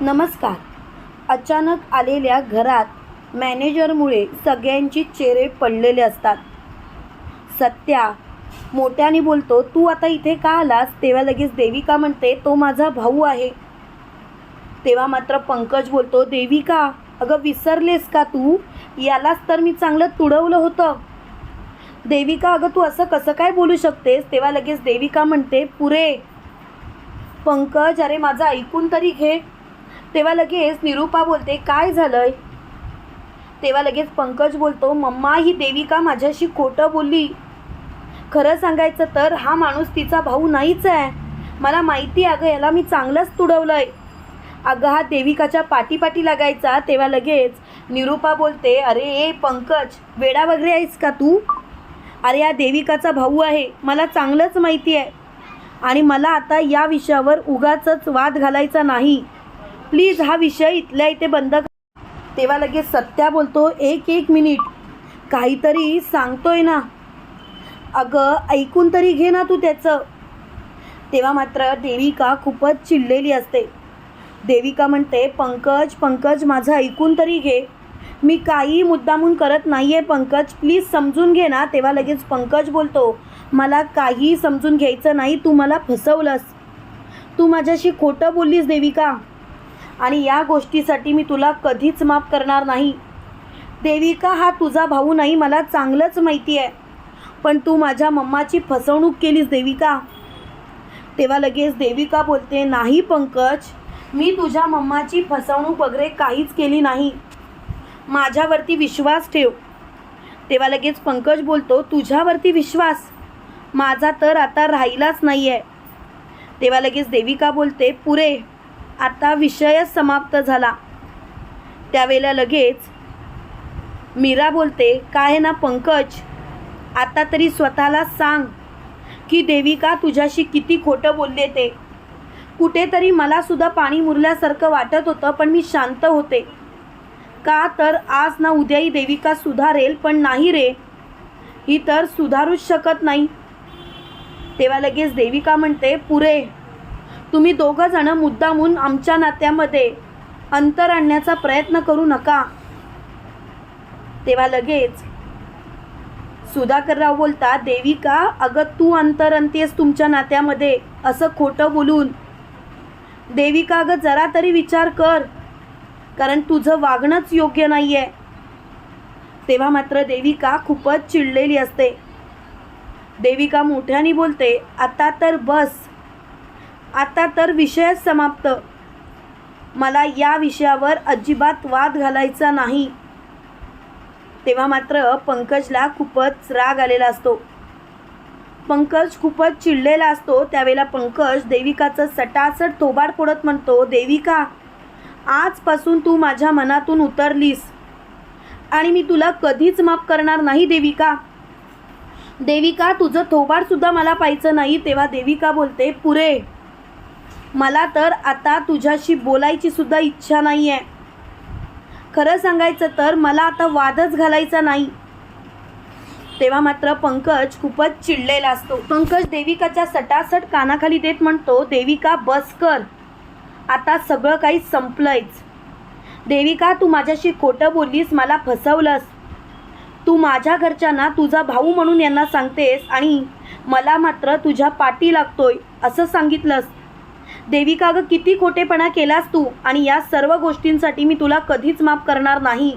नमस्कार. अचानक आलेल्या घरात मॅनेजरमुळे सगळ्यांची चेहरे पडलेले असतात. सत्या मोठ्याने बोलतो तू आता इथे का आलास? तेव्हा लगेच देविका म्हणते तो माझा भाऊ आहे. तेव्हा मात्र पंकज बोलतो देविका अगं विसरलेस का तू? यालाच तर मी चांगलं तुडवलं होतं. देविका अगं तू असं कसं काय बोलू शकतेस? तेव्हा लगेच देविका म्हणते पुरे. पंकज अरे माझं ऐकून तरी घे. तेव्हा लगेच निरूपा बोलते काय झालंय? तेव्हा लगेच पंकज बोलतो मम्मा ही देविका माझ्याशी खोटं बोलली. खरं सांगायचं तर हा माणूस तिचा भाऊ नाहीच आहे. मला माहिती आहे अगं याला मी चांगलंच तुडवलंय. अगं हा देविकाच्या पाठीपाठी लागायचा तेव्हा लगेच निरूपा बोलते अरे ए पंकज वेडा वगैरे आहेस का तू? अरे या देविकाचा भाऊ आहे मला चांगलंच माहिती आहे. आणि मला आता या विषयावर उगाचच वाद घालायचा नाही. प्लीज हा विषय इथल्या इथे बंद तेव्हा लगेच सत्या बोलतो एक एक मिनिट. काहीतरी सांगतोय ना. अगं ऐकून तरी घे ना तू त्याचं. तेव्हा मात्र देविका खूपच चिडलेली असते. देविका म्हणते पंकज पंकज माझं ऐकून तरी घे. मी काही मुद्दामून करत नाही आहे पंकज. प्लीज समजून घे ना. तेव्हा लगेच पंकज बोलतो मला काही समजून घ्यायचं नाही तू मला फसवलंस. तू माझ्याशी खोटं बोललीस देविका. आणि या गोष्टीसाठी मी तुला कधीच माफ करणार नाही. देविका हा तुझा भाऊ नाही मला चांगलंच माहिती आहे. पण तू माझ्या मम्माची फसवणूक केलीस देविका. तेव्हा लगेच देविका बोलते नाही पंकज मी तुझ्या मम्माची फसवणूक वगैरे काहीच केली नाही. माझ्यावरती विश्वास ठेव. तेव्हा लगेच पंकज बोलतो तुझ्यावरती विश्वास? माझा तर आता राहिलाच नाही आहे तेव्हा लगेच देविका बोलते पुरे आता विषयच समाप्त झाला. त्यावेळेला लगेच मीरा बोलते काय ना पंकज? आता तरी स्वतःला सांग की देविका तुझ्याशी किती खोटं बोलले ते. कुठेतरी मलासुद्धा पाणी मुरल्यासारखं वाटत होतं पण मी शांत होते. का तर आज ना उद्याही देविका सुधारेल पण नाही रे. ही तर सुधारूच शकत नाही. तेव्हा लगेच देविका म्हणते पुरे तुम्ही दोघं जण मुद्दामून आमच्या नात्यामध्ये अंतर आणण्याचा प्रयत्न करू नका. तेव्हा लगेच सुधाकरराव बोलता देविका अगं तू अंतर आणतेस तुमच्या नात्यामध्ये असं खोटं बोलून. देविका अगं जरा तरी विचार कर कारण तुझं वागणंच योग्य नाही आहे तेव्हा मात्र देविका खूपच चिडलेली असते. देविका मोठ्याने बोलते आता तर बस आता तर विषयच समाप्त. मला या विषयावर अजिबात वाद घालायचा नाही. तेव्हा मात्र पंकजला खूपच राग आलेला असतो. पंकज खूपच चिडलेला असतो. त्यावेळेला पंकज देविकाचं सटासट थोबाड फोडत म्हणतो देविका आजपासून तू माझ्या मनातून उतरलीस आणि मी तुला कधीच माफ करणार नाही देविका. देविका तुझं थोबाडसुद्धा मला पाहायचं नाही. तेव्हा देविका बोलते पुरे मला तर आता तुझ्याशी बोलायची सुद्धा इच्छा नाही आहे खरं सांगायचं तर मला आता वादच घालायचा नाही. तेव्हा मात्र पंकज खूपच चिडलेला असतो. पंकज देविकाच्या सटासट कानाखाली देत म्हणतो देविका बस कर. आता सगळं काही संपलंयच. देविका तू माझ्याशी खोटं बोललीस मला फसवलंस. तू माझ्या घरच्यांना तुझा भाऊ म्हणून यांना सांगतेस आणि मला मात्र तुझ्या पाठी लागतोय असं सांगितलंस. देविका अगं किती खोटेपणा केलास तू? आणि या सर्व गोष्टींसाठी मी तुला कधीच माफ करणार नाही.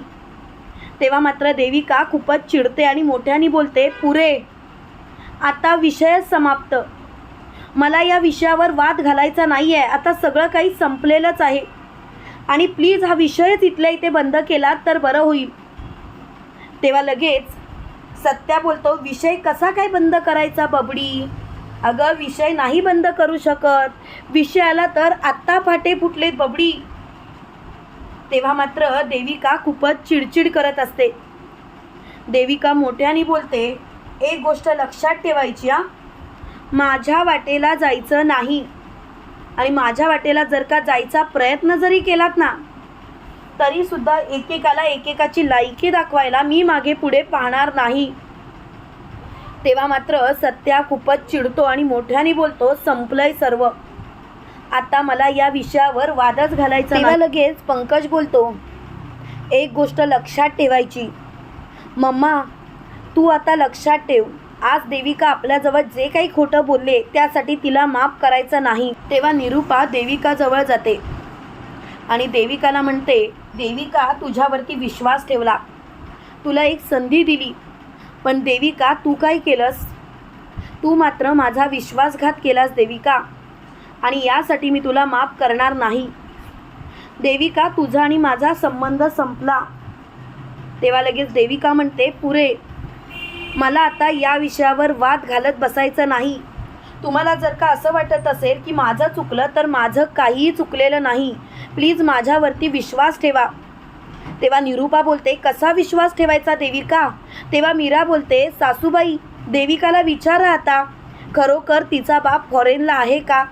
तेव्हा मात्र देविका खूपच चिडते आणि मोठ्याने बोलते पुरे आता विषय समाप्त. मला या विषयावर वाद घालायचा नाही आहे आता सगळं काही संपलेलंच आहे. आणि प्लीज हा विषयच इथल्या इथे बंद केला तर बरं होईल. तेव्हा लगेच सत्या बोलतो विषय कसा काय बंद करायचा बबडी? अगं विषय नाही बंद करू शकत. विषयाला तर आत्ता फाटे फुटलेत बबडी. तेव्हा मात्र देविका खूपच चिडचिड करत असते. देविका मोठ्याने बोलते एक गोष्ट लक्षात ठेवायची हा. माझ्या वाटेला जायचं नाही. आणि माझ्या वाटेला जर का जायचा प्रयत्न जरी केलात ना तरीसुद्धा एकेकाला एकेकाची लायकी दाखवायला मी मागे पुढे पाहणार नाही. तेव्हा मात्र सत्या खूपच चिडतो आणि मोठ्याने बोलतो संपलंय सर्व. आता मला या विषयावर वादच घालायचा तेव्हा लगेच पंकज बोलतो एक गोष्ट लक्षात ठेवायची. मम्मा तू आता लक्षात ठेव. आज देविका आपल्याजवळ जे काही खोटं बोलले त्यासाठी तिला माफ करायचं नाही. तेव्हा निरूपा देविकाजवळ जाते. आणि देविकाला म्हणते देविका तुझ्यावरती विश्वास ठेवला. तुला एक संधी दिली. पण देविका तू काय केलंस? तू मात्र माझा विश्वासघात केलास देविका. आणि यासाठी मी तुला माफ करणार नाही. देविका तुझा आणि माझा संबंध संपला. तेव्हा लगेच देविका म्हणते पुरे मला आता या विषयावर वाद घालत बसायचं नाही. तुम्हाला जर का असं वाटत असेल की माझं चुकलं तर माझं काहीही चुकलेलं नाही. प्लीज माझ्यावरती विश्वास ठेवा. तेव्हा निरूपा बोलते कसा विश्वास ठेवायचा देविका? तेव्हा मीरा बोलते सासूबाई देविकाला विचारा आता. खरोखर तिचा बाप फॉरेनला आहे का?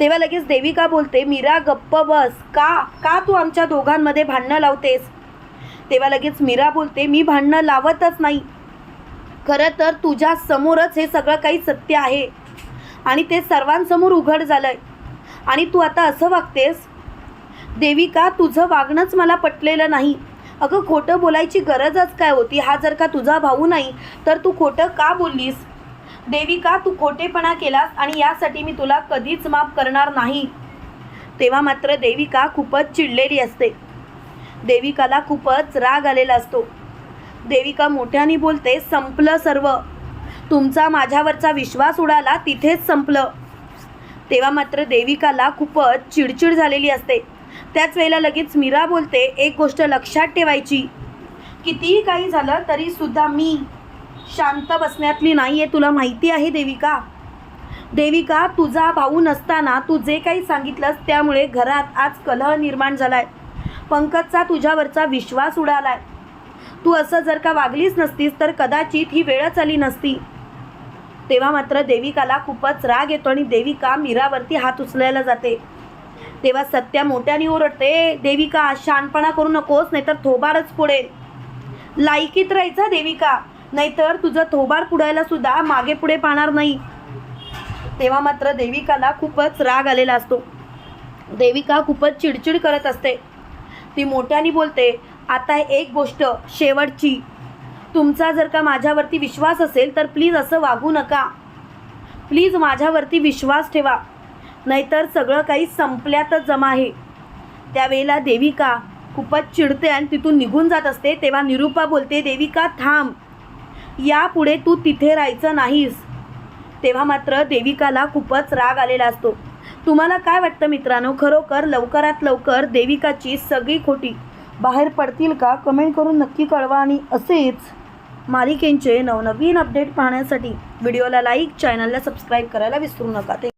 तेव्हा लगेच देविका बोलते मीरा गप्प बस. का का तू आमच्या दोघांमध्ये भांडणं लावतेस? तेव्हा लगेच मीरा बोलते मी भांडणं लावतच नाही. खरं तर तुझ्या समोरच हे सगळं काही सत्य आहे. आणि ते सर्वांसमोर उघड झालंय. आणि तू आता असं वागतेस? देविका तुझं वागणंच मला पटलेलं नाही. अगं खोटं बोलायची गरजच काय होती? हा जर का तुझा भाऊ नाही तर तू खोटं का बोललीस? देविका तू खोटेपणा केलास आणि यासाठी मी तुला कधीच माफ करणार नाही. तेव्हा मात्र देविका खूपच चिडलेली असते. देविकाला खूपच राग आलेला असतो. देविका मोठ्याने बोलते संपलं सर्व. तुमचा माझ्यावरचा विश्वास उडाला तिथेच संपलं. तेव्हा मात्र देविकाला खूपच चिडचिड झालेली असते. त्याच वेळेला लगेच मीरा बोलते एक गोष्ट लक्षात ठेवायची. कितीही काही झालं तरी सुद्धा मी शांत बसण्यातली नाही आहे तुला माहिती आहे देविका? देविका तुझा भाऊ नसताना तू जे काही सांगितलंस त्यामुळे घरात आज कलह निर्माण झाला आहे पंकजचा तुझ्यावरचा विश्वास उडाला आहे तू असं जर का वागलीच नसतीस तर कदाचित ही वेळच आली नसती. तेव्हा मात्र देविकाला खूपच राग येतो आणि देविका मीरावरती हात उचलायला जाते. तेव्हा सत्या मोठ्याने ओरडते देविका शानपणा करू नकोस नाहीतर थोबाडच पुढेल लायकीत राहायचा देविका. नाहीतर तुझं थोबार पुढायला सुद्धा मागे पुढे पाहणार नाही. तेव्हा मात्र देविकाला खूपच राग आलेला असतो. देविका खूपच चिडचिड करत असते. ती मोठ्याने बोलते आता एक गोष्ट शेवटची. तुमचा जर का माझ्यावरती विश्वास असेल तर प्लीज असं वागू नका. प्लीज माझ्यावरती विश्वास ठेवा. नाहीतर सगळं काही संपल्यातच जमा आहे. त्यावेळेला देविका खूपच चिडते आणि तिथून निघून जात असते. तेव्हा निरूपा बोलते देविका थांब. यापुढे तू तिथे राहायचं नाहीस. तेव्हा मात्र देविकाला खूपच राग आलेला असतो. तुम्हाला काय वाटतं मित्रांनो? खरोखर लवकरात लवकर देविकाची सगळी खोटी बाहेर पडतील का? कमेंट करून नक्की कळवा आणि असेच मालिकेंचे नवनवीन अपडेट पाहण्यासाठी व्हिडिओला लाईक चॅनलला सबस्क्राईब करायला विसरू नका. ते